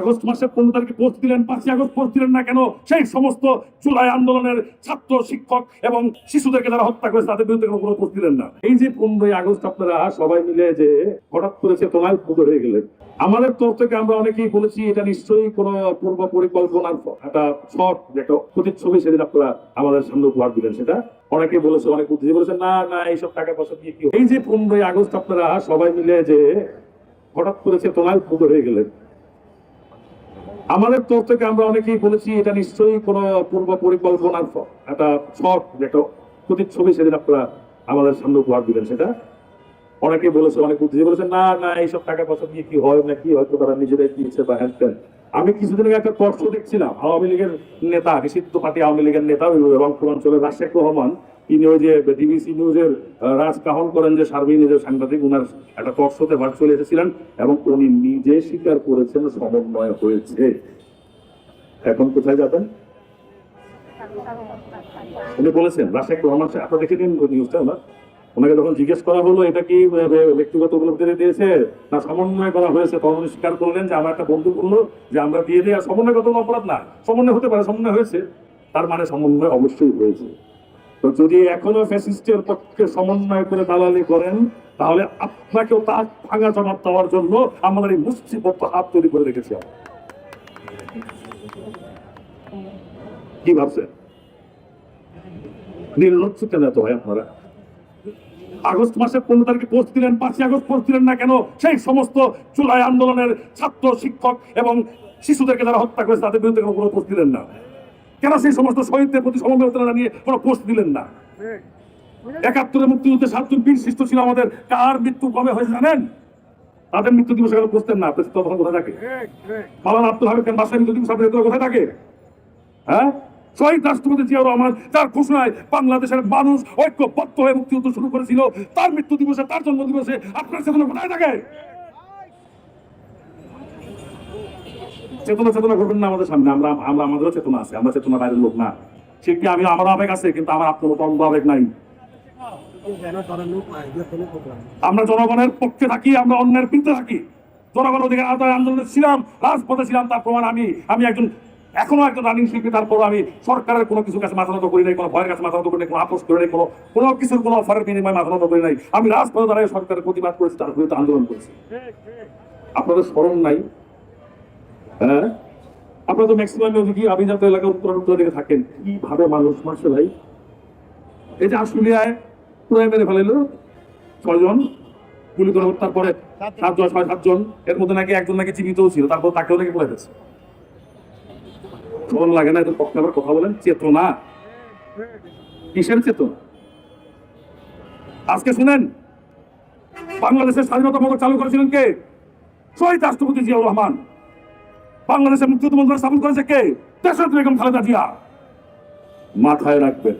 August মাসের পনেরো তারিখে পোস্ট দিলেন, পাঁচই আগস্ট পোস্ট দিলেন না কেন? সেই সমস্ত জুলাই আন্দোলনের ছাত্র, শিক্ষক এবং শিশুদেরকে যারা হত্যা করেছে, তাদের বিরুদ্ধে কোনো পোস্ট দিলেন না। এই যে পনেরোই আগস্ট আপনারা সবাই মিলে যে হঠাৎ করে চেতনায় উদ্ভূত হয়ে গেলেন, আমাদের তরফ থেকে আমরা অনেকেই বলেছি, এটা নিশ্চয়ই কোনো পূর্ব পরিকল্পনার একটা শর্ট একটা প্রতিচ্ছবি সেদিন আপনারা আমাদের সামনে উপহার দিলেন সেটা। অনেকে বলেছে, অনেক বুদ্ধি বলেছে, না না, এইসব টাকা পয়সা দিয়ে কি এই যে পনেরোই আগস্ট আপনারা সবাই মিলে যে হঠাৎ করে চেতনায় উদ্ভূত হয়ে গেলেন আমাদের তরফ থেকে আমরা অনেকেই বলেছি, এটা নিশ্চয়ই কোনো পূর্ব পরিকল্পনার একটা শর্ট একটা প্রতিচ্ছবি সেদিন আপনারা আমাদের সামনে উপহার দিলেন সেটা। অনেকে বলেছে, অনেক বুদ্ধি বলেছে, না না, এইসব টাকা পয়সা দিয়ে কি হয় না কি হয়তো তারা নিজেরাই দিয়েছে বা হ্যান আমি কিছুদিন আগে একটা তর্ক দেখছিলাম। আওয়ামী লীগের নেতা, নিষিদ্ধ পার্টি আওয়ামী লীগের নেতা রংপুর অঞ্চলের রাশেক রহমান তিনি ওই যে ডিবিসি নিউজের রাজ কাহন করেন যে সার্বিক নিজের সাংবাদিক উনার একটা টক শোতে ভার্চুয়ালি এসেছিলেন এবং উনি নিজে স্বীকার করেছেন সমন্বয় হয়েছে। এখন কোথায় যাবেন? উনি বলেছেন রাশেক রহমান সাহেব, আপনারা দেখে ওই নিউজটা ওনার ওনাকে যখন জিজ্ঞেস করা হলো এটা কি ব্যক্তিগত উপলব্ধিতে দিয়েছে? না সমন্বয় করা হয়েছে তখন উনি স্বীকার করলেন যে আমার একটা বন্ধু বলল যে আমরা দিয়ে দিই আর সমন্বয়গত কোনো অপরাধ না সমন্বয় হতে পারে সমন্বয় হয়েছে। তার মানে সমন্বয় অবশ্যই হয়েছে। তো যদি এখনও ফ্যাসিস্টের পক্ষে সমন্বয় করে দালালি করেন, তাহলে আপনাকেও তার ভাঙা জবাব দেওয়ার জন্য আমাদের এই মুষ্টিবদ্ধ হাত তৈরি করে রেখেছি। কি নির্লজ্জ কেন এত হয় আপনারা? আগস্ট মাসের পনেরো তারিখে পোস্ট দিলেন, পাঁচই আগস্ট পোস্ট দিলেন না কেন? সেই সমস্ত জুলাই আন্দোলনের ছাত্র, শিক্ষক এবং শিশুদেরকে যারা হত্যা করেছে, তাদের বিরুদ্ধে কোনো পোস্ট দিলেন না। কেন সেই সমস্ত শহীদদের প্রতি সমবেদনা নিয়ে কোনো পোস্ট দিলেন না? একাত্তরের মুক্তিযুদ্ধে সাতজন বীর সৃষ্ট ছিল আমাদের। কার মৃত্যু কবে হয়েছে জানেন? তাদের মৃত্যু দিবসে কেন পোস্টেন না। আপনি তখন কোথায় থাকে? মালানা আব্দুল হামিদ খান বাসায় মৃত্যু দিবস আপনার কোথায় থাকে? হ্যাঁ? শহীদ রাষ্ট্রপতি জিয়া রহমান যার ঘোষণায় বাংলাদেশের মানুষ ঐক্যবদ্ধ হয়ে মুক্তিযুদ্ধ শুরু করেছিল, তার মৃত্যু দিবসে, তার জন্ম দিবসে আপনার চেতনা কোথায় থাকে? চেতনা চেতনা করবেন না আমাদের সামনে। আমরা আমরা আমাদেরও চেতনা আছে, আমরা চেতনা বাইরের লোক না। ঠিক কি? আমি আমার আবেগ আছে, কিন্তু আমার আপনার অন্ধ আবেগ নাই। আমরা জনগণের পক্ষে থাকি, আমরা অন্যের বিরুদ্ধে থাকি। জনগণ অধিকার আদায় আন্দোলনে ছিলাম, রাজপথে ছিলাম তার প্রমাণ আমি আমি একজন এখনও একজন রানিং শিল্পী, তারপর আমি সরকারের কোনো কিছু কাছে মাথা নত করি নাই, কোনো ভয়ের কাছে মাথা নত করি নাই, কোনো আপোষ করি নাই, কোনো কোনো কিছুর কোনো অফারের বিনিময়ে মাথা করি নাই। আমি রাজপথে দাঁড়িয়ে সরকারের প্রতিবাদ করেছি, তার বিরুদ্ধে আন্দোলন করেছি। আপনাদের স্মরণ নাই হ্যাঁ? আপনারা তো ম্যাক্সিমাম কি আভিজাত এলাকার উত্তর উত্তর দিকে থাকেন? কীভাবে মানুষ মারছে ভাই? এই যে আশুলিয়ায় পুরো মেরে ফেলাইলো। ছয়জন। গুলি করে হত্যার পরে সাতজন ছয় সাতজন। এর মধ্যে নাকি একজন নাকি জীবিতও ছিল, তারপর তাকেও নাকি পড়ে গেছে ফোন লাগে না, এদের পক্ষে আবার কথা বলেন। চেতনা। কিসের চেতনা? আজকে শুনেন, বাংলাদেশের স্বাধীনতা মতো চালু করেছিলেন কে? শহীদ রাষ্ট্রপতি জিয়াউর রহমান। বাংলাদেশের মুক্তিযুদ্ধ মন্ত্রণালয় স্থাপন করেছে কে? দেশের বেগম খালেদা জিয়া। মাথায় রাখবেন